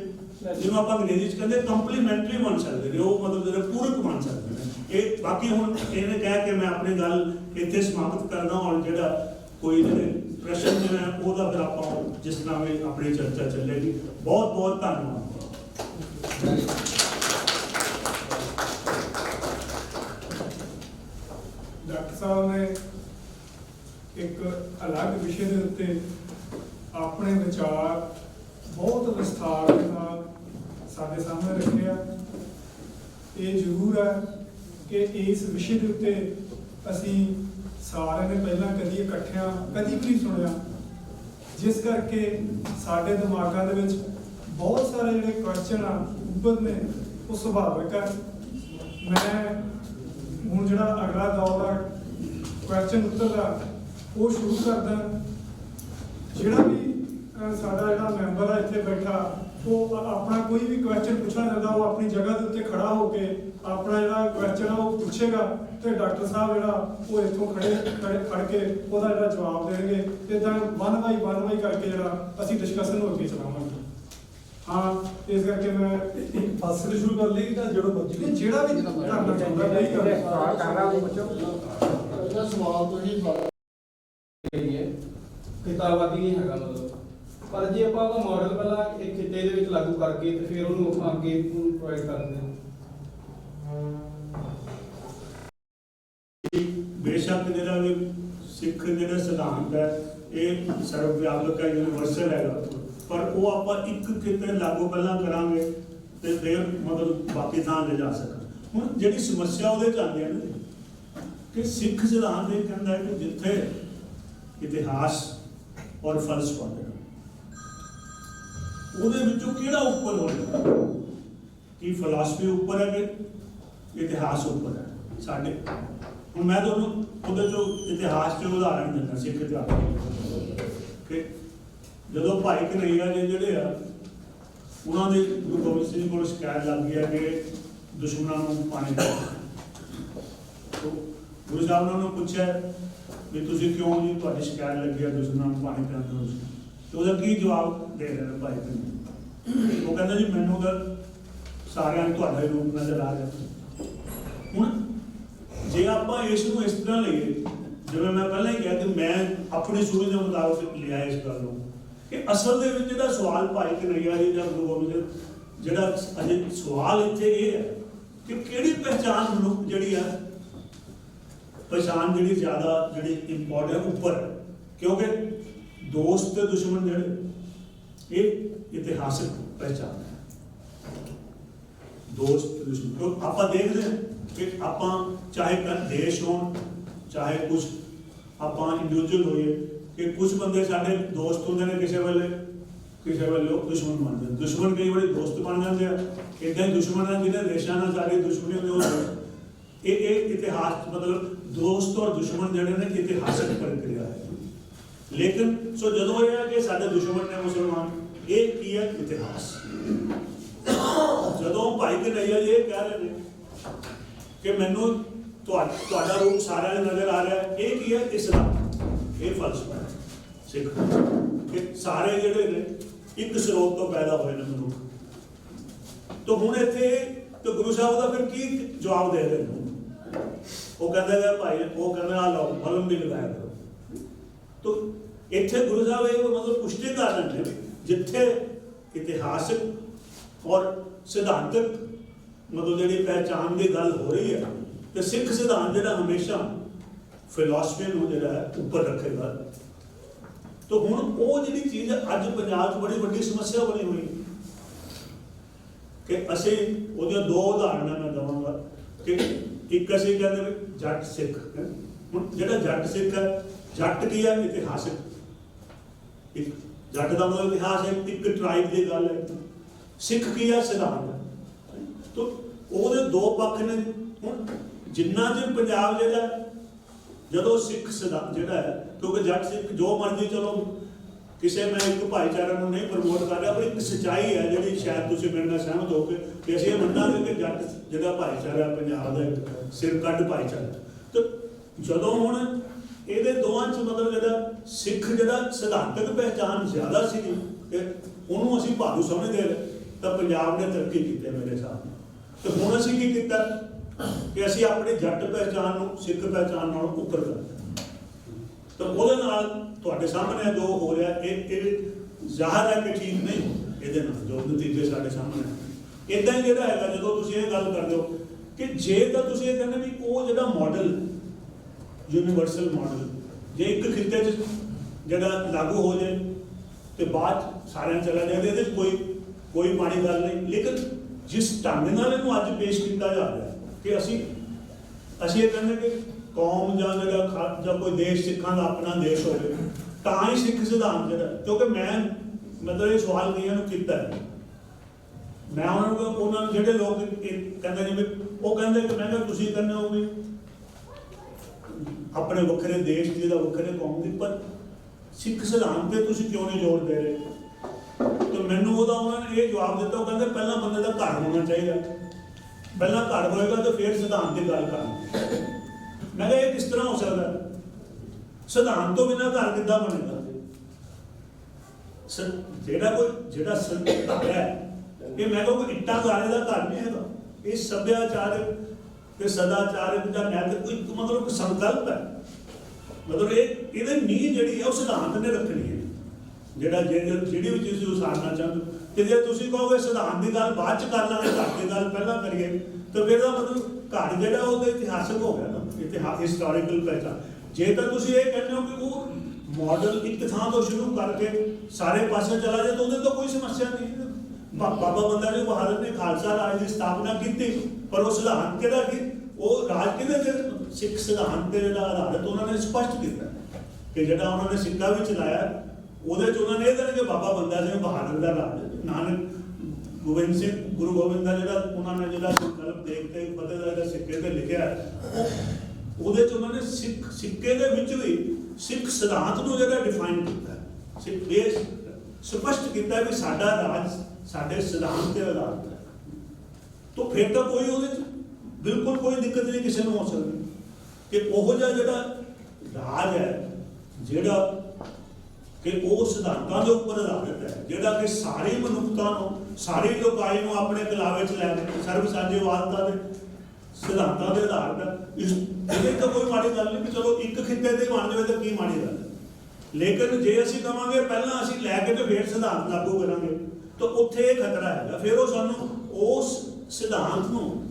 ਜਿਹਨੂੰ ਆਪਾਂ ਅੰਗਰੇਜ਼ੀ ਚ ਕਹਿੰਦੇ ਕੰਪਲੀਮੈਂਟਰੀ ਬਣ ਸਕਦੇ ਨੇ, ਉਹ ਮਤਲਬ ਜਿਹੜੇ ਪੂਰਕ ਬਣ ਸਕਦੇ ਇਹ ਬਾਕੀ ਹੁਣ ਇਹਨੇ ਕਹਿ ਕੇ ਮੈਂ ਆਪਣੀ ਗੱਲ ਇੱਥੇ ਸਮਾਪਤ ਕਰਦਾ ਔਰ ਜਿਹੜਾ ਕੋਈ ਪ੍ਰਸ਼ਨ ਨੇ, ਉਹਦਾ ਫਿਰ ਆਪਾਂ ਜਿਸ ਤਰ੍ਹਾਂ ਵੀ ਆਪਣੀ ਚਰਚਾ ਚੱਲੇਗੀ। ਬਹੁਤ ਬਹੁਤ ਧੰਨਵਾਦ। ਡਾਕਟਰ ਸਾਹਿਬ ਨੇ ਇੱਕ ਅਲੱਗ ਵਿਸ਼ੇ ਦੇ ਉੱਤੇ ਆਪਣੇ ਵਿਚਾਰ ਬਹੁਤ ਵਿਸਥਾਰ ਨਾਲ ਸਾਡੇ ਸਾਹਮਣੇ ਰੱਖਿਆ ਇਹ ਜ਼ਰੂਰ ਹੈ ਕਿ ਇਸ ਵਿਸ਼ੇ ਦੇ ਉੱਤੇ ਅਸੀਂ ਸਾਰਿਆਂ ਨੇ ਪਹਿਲਾਂ ਕਦੀ ਇਕੱਠਿਆਂ, ਕਦੀ ਵੀ ਨਹੀਂ ਸੁਣਿਆ। ਜਿਸ ਕਰਕੇ ਸਾਡੇ ਦਿਮਾਗਾਂ ਦੇ ਵਿੱਚ ਬਹੁਤ ਸਾਰੇ ਜਿਹੜੇ ਕੁਐਸਚਨ ਆ ਉੱਪਰ ਨੇ, ਉਹ ਸੁਭਾਵਿਕ ਆ। ਮੈਂ ਹੁਣ ਜਿਹੜਾ ਅਗਲਾ ਦੌਰ ਆ ਕੁਐਸਚਨ ਉੱਤਰ ਦਾ ਉਹ ਸ਼ੁਰੂ ਕਰਦਾ। ਜਿਹੜਾ ਵੀ ਸਾਡਾ ਜਿਹੜਾ ਮੈਂਬਰ ਆ ਇੱਥੇ ਬੈਠਾ ਉਹ ਆਪਣਾ ਕੋਈ ਵੀ ਕੁਐਸਚਨ ਪੁੱਛਣਾ ਚਾਹੁੰਦਾ ਉਹ ਆਪਣੀ ਜਗ੍ਹਾ ਦੇ ਉੱਤੇ ਖੜਾ ਹੋ ਕੇ ਆਪਣਾ ਜਿਹੜਾ ਕੁਐਸਚਨ ਆ ਉਹ ਪੁੱਛੇਗਾ ਤੇ ਡਾਕਟਰ ਸਾਹਿਬ ਜਿਹੜਾ ਉਹ ਇੱਥੋਂ ਖੜੇ ਖੜੇ ਖੜ ਕੇ ਉਹਦਾ ਜਿਹੜਾ ਜਵਾਬ ਦੇਣਗੇ। ਇਦਾਂ ਵਨ ਬਾਈ ਵਨ ਬਾਈ ਕਰਕੇ ਜਿਹੜਾ ਅਸੀਂ ਡਿਸਕਸ਼ਨ ਨੂੰ ਅੱਗੇ ਚਲਾਵਾਂਗੇ। ਹਾਂ ਇਸ ਕਰਕੇ ਮੈਂ ਫਸਲ ਸ਼ੁਰੂ ਕਰ ਲਈ ਤਾਂ ਜਿਹੜਾ ਬੱਜੀ ਜਿਹੜਾ ਵੀ ਕਰਨਾ ਚਾਹੁੰਦਾ ਨਹੀਂ ਕਰਨਾ ਇਹਦਾ ਸਵਾਲ ਤੋਂ ਹੀ ਸਵਾਲ ਇਹ ਹੈ ਕਿਤਾਬਾਦੀ ਨਹੀਂ ਹੈਗਾ ਮਤਲਬ। ਪਰ ਜੇ ਆਪਾਂ ਉਹਦਾ ਮਾਡਲ ਪਹਿਲਾਂ ਇੱਕ ਖਿੱਤੇ ਦੇ ਵਿੱਚ ਲਾਗੂ ਕਰਕੇ ਤੇ ਫਿਰ ਉਹਨੂੰ ਅੱਗੇ ਪ੍ਰੋਵਾਈਡ ਕਰਦੇ ਹਾਂ। ਬੇਸ਼ੱਕ ਜਿਹੜਾ ਵੀ ਸਿੱਖ ਜਿਹੜਾ ਸਿਧਾਂਤ ਹੈ, ਇਹ ਸਰਵ ਵਿਆਪਕ ਹੈ ਯੂਨੀਵਰਸਲ ਹੈਗਾ। ਪਰ ਉਹ ਆਪਾਂ ਇੱਕ ਕਿਤੇ ਲਾਗੂ ਪਹਿਲਾਂ ਕਰਾਂਗੇ ਤੇ ਫਿਰ ਮਤਲਬ ਬਾਕੀ ਥਾਂ ਲੈ ਜਾ ਸਕਣ ਹੁਣ ਜਿਹੜੀ ਸਮੱਸਿਆ ਉਹਦੇ ਚ ਆਉਂਦੀ ਹੈ ਨਾ, ਕਿ ਸਿੱਖ ਸਿਧਾਂਤ ਇਹ ਕਹਿੰਦਾ ਹੈ ਕਿ ਜਿੱਥੇ ਇਤਿਹਾਸ ਔਰ ਫਲਸਫਾ ਉਹਦੇ ਵਿੱਚੋਂ ਕਿਹੜਾ ਉੱਪਰ ਹੋਵੇਗਾ ਕੀ ਫਲਸਫੀ ਉੱਪਰ ਹੈ ਕਿ ਇਤਿਹਾਸ ਉੱਪਰ ਹੈ? ਸਾਡੇ ਹੁਣ ਮੈਂ ਤੁਹਾਨੂੰ ਉਹਦੇ ਚੋਂ ਇਤਿਹਾਸ ਚ ਉਦਾਹਰਣ ਦਿੰਦਾ, ਸਿੱਖ ਇਤਿਹਾਸ ਕਿ ਜਦੋਂ ਭਾਈ ਕਨਈਆ ਜੀ ਜਿਹੜੇ ਆ, ਉਹਨਾਂ ਦੇ ਗੁਰੂ ਗੋਬਿੰਦ ਸਿੰਘ ਜੀ ਕੋਲ ਸ਼ਿਕਾਇਤ ਲੱਗ ਗਈ ਹੈ ਕਿ ਦੁਸ਼ਮਣਾਂ ਨੂੰ ਪਾਣੀ ਦਿਓ। ਗੁਰੂ ਸਾਹਿਬ ਨੇ ਉਹਨੂੰ ਪੁੱਛਿਆ ਵੀ ਤੁਸੀਂ ਕਿਉਂ ਜੀ ਤੁਹਾਡੀ ਸ਼ਿਕਾਇਤ ਲੱਗੀ ਆ ਦੁਸ਼ਮਣਾਂ ਨੂੰ ਪਾਣੀ ਪਿਆਉਂਦੇ ਹੋ ਤੁਸੀਂ ਤੇ ਉਹਦਾ ਕੀ ਜਵਾਬ ਦੇ ਰਹੇ ਭਾਈ ਕਨਈਆ ਉਹ ਕਹਿੰਦਾ ਜੀ, ਮੈਨੂੰ ਤਾਂ ਸਾਰਿਆਂ ਨੂੰ ਤੁਹਾਡਾ ਹੀ ਰੂਪ ਨਜ਼ਰ ਆ ਰਿਹਾ। ਹੁਣ ਜੇ ਆਪਾਂ ਇਸ ਨੂੰ ਇਸ ਤਰ੍ਹਾਂ ਲਈਏ, ਜਿਵੇਂ ਮੈਂ ਪਹਿਲਾਂ ਹੀ ਕਿਹਾ ਕਿ ਮੈਂ ਆਪਣੀ ਸੂਝ ਦੇ ਮੁਤਾਬਕ ਲਿਆ ਇਸ ਗੱਲ ਨੂੰ, ਕਿ ਅਸਲ ਦੇ ਵਿੱਚ ਜਿਹੜਾ ਸਵਾਲ ਭਾਈ ਕਨਈਆ ਜੀ ਦਾ ਗੁਰੂ ਗੋਬਿੰਦ ਜਿਹੜਾ ਅਜੇ ਸਵਾਲ ਇੱਥੇ ਇਹ ਹੈ ਕਿ ਕਿਹੜੀ ਪਹਿਚਾਨ ਮਨੁੱਖ ਜਿਹੜੀ ਆ ਪਛਾਣ ਜਿਹੜੀ ਜ਼ਿਆਦਾ, ਜਿਹੜੀ ਇੰਪੋਰਟੈਂਟ ਉੱਪਰ ਕਿਉਂਕਿ ਦੋਸਤ ਤੇ ਦੁਸ਼ਮਣ ਜਿਹੜੇ, ਇਹ ਇਤਿਹਾਸਕ ਪਹਿਚਾਨ ਹੈ। ਦੋਸਤ ਤੇ ਦੁਸ਼ਮਣ। ਕਿਉਂ ਆਪਾਂ ਦੇਖਦੇ ਹਾਂ ਕਿ ਆਪਾਂ ਚਾਹੇ ਕ- ਦੇਸ਼ ਹੋਣ, ਚਾਹੇ ਕੁਝ ਆਪਾਂ ਇੰਡੀਵਿਜੂਅਲ ਹੋਈਏ, ਕਿ ਕੁਝ ਬੰਦੇ ਸਾਡੇ ਦੋਸਤ ਹੁੰਦੇ ਨੇ ਕਿਸੇ ਵੇਲੇ ਕਿਸੇ ਵੇਲੇ ਉਹ ਦੁਸ਼ਮਣ ਬਣ ਜਾਂਦੇ। ਦੁਸ਼ਮਣ ਕਈ ਵਾਰੀ ਦੋਸਤ ਬਣ ਜਾਂਦੇ ਆ। ਇਦਾਂ ਹੀ ਦੁਸ਼ਮਣ ਆ ਜਿਹਨੇ ਦੇਸ਼ਾਂ ਨਾਲ ਸਾਡੀ ਦੁਸ਼ਮਣੀ ਹੁੰਦੀ ਉਹ ਇਹ ਇਹ ਇਤਿਹਾਸ ਮਤਲਬ ਦੋਸਤ ਔਰ ਦੁਸ਼ਮਣ ਜਿਹੜੇ ਨੇ ਇਤਿਹਾਸਕ ਪ੍ਰਕਿਰਿਆ ਹੈ। ਲੇਕਿਨ, ਸੋ ਜਦੋਂ ਇਹ ਹੈ ਕਿ ਸਾਡੇ ਦੁਸ਼ਮਣ ਨੇ ਮੁਸਲਮਾਨ, ਇਹ ਕੀ ਹੈ? ਇਤਿਹਾਸ। ਜਦੋਂ ਭਾਈ ਕਨਈਆ ਜੀ ਇਹ ਕਹਿ ਰਹੇ ਨੇ ਕਿ ਮੈਨੂੰ ਤੁਹਾਡਾ ਰੂਪ ਸਾਰਿਆਂ ਨੂੰ ਨਜ਼ਰ ਆ ਰਿਹਾ ਹੈ, ਇਹ ਕੀ ਹੈ? ਇਸਲਾਮ। ਇਹ ਫਲਸਫਾ ਹੈ, ਸਿੱਖ ਕਿ ਸਾਰੇ ਜਿਹੜੇ ਨੇ, ਇੱਕ ਸਰੋਤ ਤੋਂ ਪੈਦਾ ਹੋਏ ਨੇ ਮਨੁੱਖ। ਤਾਂ ਹੁਣ ਇੱਥੇ, ਤੇ ਗੁਰੂ ਸਾਹਿਬ ਦਾ ਫਿਰ ਕੀ ਜਵਾਬ ਦੇ ਰਹੇ ਨੇ? ਉਹ ਕਹਿੰਦੇ ਨੇ, ਭਾਈ, ਉਹ ਕਹਿੰਦਾ ਆ ਲਓ ਫਲਮ ਵੀ ਲਗਾਇਆ ਕਰੋ। ਤੋ ਇੱਥੇ ਗੁਰੂ ਸਾਹਿਬ ਇਹ ਮਤਲਬ ਪੁਸ਼ਟੀ ਕਰ ਰਹੇ ਨੇ ਜਿੱਥੇ ਇਤਿਹਾਸਕ ਔਰ ਸਿਧਾਂਤਕ ਮਤਲਬ ਜਿਹੜੀ ਪਹਿਚਾਨ ਦੀ ਗੱਲ ਹੋ ਰਹੀ ਹੈ, ਤੇ ਸਿੱਖ ਸਿਧਾਂਤ ਜਿਹੜਾ ਹਮੇਸ਼ਾ ਫਿਲਾਸਫੀ ਨੂੰ ਜਿਹੜਾ ਉੱਪਰ ਰੱਖੇਗਾ। ਤੋ ਹੁਣ ਉਹ ਜਿਹੜੀ ਚੀਜ਼ ਅੱਜ ਪੰਜਾਬ 'ਚ ਬੜੀ ਵੱਡੀ ਸਮੱਸਿਆ ਬਣੀ ਹੋਈ ਕਿ ਅਸੀਂ ਉਹਦੀਆਂ ਦੋ ਉਦਾਹਰਨਾਂ ਮੈਂ ਦਵਾਂਗਾ ਕਿ ਇੱਕ ਅਸੀਂ ਕਹਿੰਦੇ ਵੀ ਜੱਟ ਸਿੱਖ ਹੁਣ ਜਿਹੜਾ ਜੱਟ ਸਿੱਖ ਹੈ ਜੱਟ ਕੀ ਹੈ। ਇਤਿਹਾਸਕ ਇੱਕ ਜੱਟ ਦਾ ਮਤਲਬ ਇਤਿਹਾਸ ਹੈ, ਇੱਕ ਟ੍ਰਾਈਬ ਦੀ ਗੱਲ ਹੈ। ਸਿੱਖ ਕੀ ਹੈ ਸਿਧਾਂਤ ਤੋ ਉਹਦੇ ਦੋ ਪੱਖ ਨੇ। ਹੁਣ ਜਿੰਨਾ ਚਿਰ ਪੰਜਾਬ ਜਿਹੜਾ ਜਦੋਂ ਸਿੱਖ ਸਿਧਾਂਤ ਜਿਹੜਾ ਹੈ, ਕਿਉਂਕਿ ਜੱਟ ਸਿੱਖ ਜੋ ਮਰਜ਼ੀ ਚਲੋ, ਕਿਸੇ ਮੈਂ ਇੱਕ ਭਾਈਚਾਰੇ ਨੂੰ ਨਹੀਂ ਪ੍ਰਮੋਟ ਕਰ ਰਿਹਾ, ਪਰ ਇੱਕ ਸਚਾਈ ਹੈ ਜਿਹੜੀ ਸ਼ਾਇਦ ਤੁਸੀਂ ਮੇਰੇ ਨਾਲ ਸਹਿਮਤ ਹੋ ਕੇ ਕਿ ਅਸੀਂ ਇਹ ਮੰਨਾਂਗੇ ਕਿ ਜੱਟ ਜਿਹੜਾ ਭਾਈਚਾਰਾ ਪੰਜਾਬ ਦਾ ਸਿਰ ਕੱਢ ਭਾਈਚਾਰਾ। ਤੇ ਜਦੋਂ ਹੁਣ ਇਹਦੇ ਦੋਵਾਂ ਚ ਮਤਲਬ ਜਿਹੜਾ ਸਿੱਖ ਜਿਹੜਾ ਸਿਧਾਂਤਕ ਪਹਿਚਾਨ ਜ਼ਿਆਦਾ ਸੀ ਕਿ ਉਹਨੂੰ ਅਸੀਂ ਭਾਰੂ ਸਮਝਦੇ ਰਹੇ, ਤਾਂ ਪੰਜਾਬ ਨੇ ਤਰੱਕੀ ਕੀਤੀ ਮੇਰੇ ਹਿਸਾਬ ਨਾਲ। ਤੇ ਹੁਣ ਅਸੀਂ ਕੀ ਕੀਤਾ? ਕਿ ਅਸੀਂ ਆਪਣੇ ਜੱਟ ਪਹਿਚਾਨ ਨੂੰ, ਸਿੱਖ ਪਹਿਚਾਨ ਨਾਲ ਉੱਪਰ ਕਰ ਤਾਂ ਉਹਦੇ ਨਾਲ ਤੁਹਾਡੇ ਸਾਹਮਣੇ ਜੋ ਹੋ ਰਿਹਾ, ਇਹ ਇਹ ਜ਼ਾਹਰ ਹੈ ਕਿ ਠੀਕ ਨਹੀਂ, ਇਹਦੇ ਨਾਲ ਜੋ ਨਤੀਜੇ ਸਾਡੇ ਸਾਹਮਣੇ ਇਦਾਂ ਹੀ ਜਿਹੜਾ ਹੈਗਾ, ਜਦੋਂ ਤੁਸੀਂ ਇਹ ਗੱਲ ਕਰਦੇ ਹੋ ਕਿ ਜੇ ਤਾਂ ਤੁਸੀਂ ਇਹ ਕਹਿੰਦੇ ਵੀ ਉਹ ਜਿਹੜਾ ਮਾਡਲ ਯੂਨੀਵਰਸਲ ਮਾਡਲ ਜੇ ਇੱਕ ਖਿੱਤੇ 'ਚ ਜਿਹੜਾ ਲਾਗੂ ਹੋ ਜਾਏ ਤੇ ਬਾਅਦ ਸਾਰਿਆਂ ਚਲਾ ਜਾਏ, ਇਹਦੇ ਕੋਈ ਕੋਈ ਮਾੜੀ ਗੱਲ ਨਹੀਂ। ਲੇਕਿਨ ਜਿਸ ਢੰਗ ਨਾਲ ਇਹਨੂੰ ਅੱਜ ਪੇਸ਼ ਕੀਤਾ ਜਾ ਰਿਹਾ ਕਿ ਅਸੀਂ ਅਸੀਂ ਇਹ ਕਹਿੰਦੇ ਕਿ ਕੌਮ ਜਾਂ ਜਿਹੜਾ ਜਾਂ ਕੋਈ ਦੇਸ਼ ਸਿੱਖਾਂ ਦਾ ਆਪਣਾ ਦੇਸ਼ ਹੋਵੇ, ਤਾਂ ਹੀ ਸਿੱਖ ਸਿਧਾਂਤ ਜਿਹੜਾ, ਕਿਉਂਕਿ ਮੈਂ, ਮਤਲਬ ਇਹ ਸਵਾਲ ਕਈਆਂ ਨੂੰ ਕੀਤਾ ਮੈਂ ਉਹਨਾਂ ਨੂੰ ਉਹਨਾਂ ਨੂੰ ਜਿਹੜੇ ਲੋਕ ਕਹਿੰਦੇ ਜਿਵੇਂ ਉਹ ਕਹਿੰਦੇ ਕਿ ਮੈਂ ਕਿਹਾ ਤੁਸੀਂ ਕਹਿੰਦੇ ਹੋ ਵੀ ਆਪਣੇ ਵੱਖਰੇ ਦੇਸ਼ ਦੀ ਦਾ ਵੱਖਰੇ ਕੌਮ ਦੀ, ਪਰ ਸਿੱਖ ਸਿਧਾਂਤ ਤੇ ਤੁਸੀਂ ਕਿਉਂ ਨਹੀਂ ਜ਼ੋਰ ਦੇ ਰਹੇ? ਤੇ ਮੈਨੂੰ ਉਹਦਾ ਉਹਨਾਂ ਨੇ ਇਹ ਜਵਾਬ ਦਿੱਤਾ, ਉਹ ਕਹਿੰਦੇ ਪਹਿਲਾਂ ਬੰਦੇ ਦਾ ਘਰ ਹੋਣਾ ਚਾਹੀਦਾ। ਪਹਿਲਾਂ ਘਰ ਹੋਏਗਾ ਤਾਂ ਫਿਰ ਸਿਧਾਂਤ ਦੀ ਗੱਲ ਕਰਾਂਗੇ ਮੈਂ ਕਿਹਾ ਇਹ ਕਿਸ ਤਰ੍ਹਾਂ ਹੋ ਸਕਦਾ? ਸਿਧਾਂਤ ਤੋਂ ਬਿਨਾਂ ਘਰ ਕਿੱਦਾਂ ਬਣੇਗਾ? ਜਿਹੜਾ ਕੋਈ, ਜਿਹੜਾ ਸੰਤ ਇਹ ਮੈਂ ਕਹਾਂ ਇੱਟਾਂ ਗਾਰੇ ਦਾ ਘਰ ਨਹੀਂ ਹੈਗਾ। ਇਹ ਸੱਭਿਆਚਾਰ ਤੇ ਸਦਾਚਾਰਕ ਦਾ ਨੈਤਿਕ ਕੋਈ ਮਤਲਬ ਕੋਈ ਸੰਕਲਪ ਹੈ। ਮਤਲਬ ਇਹ, ਇਹਦੇ ਨੀਂਹ ਜਿਹੜੀ ਹੈ ਉਹ ਸਿਧਾਂਤ ਨੇ ਰੱਖਣੀ ਹੈ। ਜਿਹੜਾ ਜਿਹੜੀ ਵੀ ਚੀਜ਼ ਤੁਸੀਂ ਉਸਾਰਨਾ ਚਾਹੁੰਦੇ ਤੇ ਜੇ ਤੁਸੀਂ ਕਹੋਗੇ ਸਿਧਾਂਤ ਦੀ ਗੱਲ ਬਾਅਦ ਚ ਕਰ ਲਾਂਗੇ ਘਰ ਦੀ ਗੱਲ ਪਹਿਲਾਂ ਕਰੀਏ, ਤਾਂ ਫਿਰ ਦਾ ਮਤਲਬ ਘਰ ਜਿਹੜਾ ਉਹ ਇਤਿਹਾਸਕ ਹੋ ਗਿਆ ਨਾ ਇਤਿਹਾਸ ਹਿਸਟੋਰੀਕਲ ਪਹਿਚਾਨ ਜੇ ਤਾਂ ਤੁਸੀਂ ਇਹ ਕਹਿੰਦੇ ਹੋ ਕਿ ਉਹ ਮਾਡਲ ਇੱਕ ਥਾਂ ਤੋਂ ਸ਼ੁਰੂ ਕਰਕੇ ਸਾਰੇ ਪਾਸੇ ਚਲਾ ਜਾਏ, ਤਾਂ ਉਹਦੇ ਤੋਂ ਕੋਈ ਸਮੱਸਿਆ ਨਹੀਂ। ਬਾਬਾ ਬੰਦਾ ਜੀ ਬਹਾਦਰ ਨੇ ਖਾਲਸਾ ਰਾਜ ਦੀ ਸਥਾਪਨਾ ਕੀਤੀ, ਪਰ ਉਹ ਸਿਧਾਂਤ ਕਿਹਦਾ ਕਿ ਉਹ ਰਾਜ ਕਿਹਦੇ ਤੇ? ਸਿੱਖ ਸਿਧਾਂਤ ਤੇ ਜਿਹੜਾ ਆਧਾਰਿਤ ਉਹਨਾਂ ਨੇ ਸਪਸ਼ਟ ਕੀਤਾ ਕਿ ਜਿਹੜਾ ਉਹਨਾਂ ਨੇ ਸਿੱਕਾ ਵੀ ਚਲਾਇਆ ਉਹਦੇ ਚ ਉਹਨਾਂ ਨੇ ਇਹ ਕਿ ਬਾਬਾ ਬੰਦਾ ਸਿੰਘ ਬਹਾਦਰ ਦਾ ਰਾਜ ਨਾਨਕ ਗੋਬਿੰਦ ਸਿੰਘ, ਗੁਰੂ ਗੋਬਿੰਦ ਦਾ ਜਿਹੜਾ ਉਹਨਾਂ ਨੇ ਜਿਹੜਾ ਸੰਕਲਪ ਦੇਖ ਕੇ ਫਤਿਹ ਦਾ ਜਿਹੜਾ ਸਿੱਕੇ ਤੇ ਲਿਖਿਆ, ਉਹਦੇ ਚ ਉਹਨਾਂ ਨੇ ਸਿੱਖ ਸਿੱਕੇ ਦੇ ਵਿੱਚ ਵੀ ਸਿੱਖ ਸਿਧਾਂਤ ਨੂੰ ਜਿਹੜਾ ਡਿਫਾਈਨ ਕੀਤਾ, ਸਿੱਖ ਬੇਸ ਸਪਸ਼ਟ ਕੀਤਾ ਵੀ ਸਾਡਾ ਰਾਜ ਸਾਡੇ ਸਿਧਾਂਤ ਤੇ ਆਧਾਰਿਤ ਹੈ ਤਾਂ ਫਿਰ ਤਾਂ ਕੋਈ ਉਹਦੇ ਚ ਬਿਲਕੁਲ ਕੋਈ ਦਿੱਕਤ ਨਹੀਂ ਕਿਸੇ ਨੂੰ ਹੋ ਸਕਦੀ। ਕਿ ਉਹ ਜਿਹਾ ਜਿਹੜਾ ਰਾਜ ਹੈ, ਜਿਹੜਾ ਕਿ ਉਹ ਸਿਧਾਂਤਾਂ ਦੇ ਉੱਪਰ ਆਧਾਰਿਤ ਹੈ, ਜਿਹੜਾ ਕਿ ਸਾਰੇ ਮਨੁੱਖਤਾ ਨੂੰ, ਸਾਰੀ ਲੋਕਾਈ ਨੂੰ ਆਪਣੇ ਕਲਾਵੇ ਚ ਲੈ ਕੇ, ਸਰਬ ਸਾਂਝੇਵਾਲਤਾ ਦੇ ਸਿਧਾਂਤਾਂ ਦੇ ਆਧਾਰ ਤੇ। ਇਸ, ਇਹਦੇ ਤਾਂ ਕੋਈ ਮਾੜੀ ਗੱਲ ਨਹੀਂ ਕਿ ਚਲੋ ਇੱਕ ਖਿੱਤੇ ਤੇ ਬਣ ਜਾਵੇ ਤਾਂ ਕੀ ਮਾੜੀ ਗੱਲ ਹੈ। ਲੇਕਿਨ ਜੇ ਅਸੀਂ ਕਵਾਂਗੇ ਪਹਿਲਾਂ ਅਸੀਂ ਲੈ ਕੇ ਤੇ ਫੇਰ ਸਿਧਾਂਤ ਲਾਗੂ ਕਰਾਂਗੇ। ਤਾਂ ਉੱਥੇ ਇਹ ਖਤਰਾ ਹੈਗਾ। ਫਿਰ ਉਹ ਸਾਨੂੰ ਉਸ ਸਿਧਾਂਤ ਨੂੰ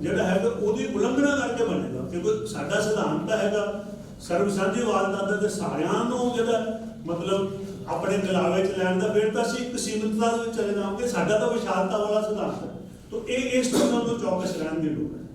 ਜਿਹੜਾ ਹੈਗਾ, ਉਹਦੀ ਉਲੰਘਣਾ ਕਰਕੇ ਬਣੇਗਾ। ਕਿਉਂਕਿ ਸਾਡਾ ਸਿਧਾਂਤ ਤਾਂ ਹੈਗਾ ਸਰਵ ਸਾਂਝੇਵਾਲਤਾ ਦਾ ਤੇ ਸਾਰਿਆਂ ਨੂੰ ਜਿਹੜਾ ਮਤਲਬ ਆਪਣੇ ਗਲਾਵੇ ਚ ਲੈਣ ਦਾ ਫਿਰ ਤਾਂ ਅਸੀਂ ਇੱਕ ਸੀਮਿਤਤਾ ਦੇ ਵਿੱਚ ਚਲੇ ਜਾਵਾਂਗੇ। ਸਾਡਾ ਤਾਂ ਵਿਸ਼ਾਲਤਾ ਵਾਲਾ ਸਿਧਾਂਤ ਹੈ। ਤਾਂ ਇਹ ਇਸ ਤੋਂ ਸਾਨੂੰ ਚੌਕਸ ਰਹਿਣ ਦੀ ਲੋੜ ਹੈ।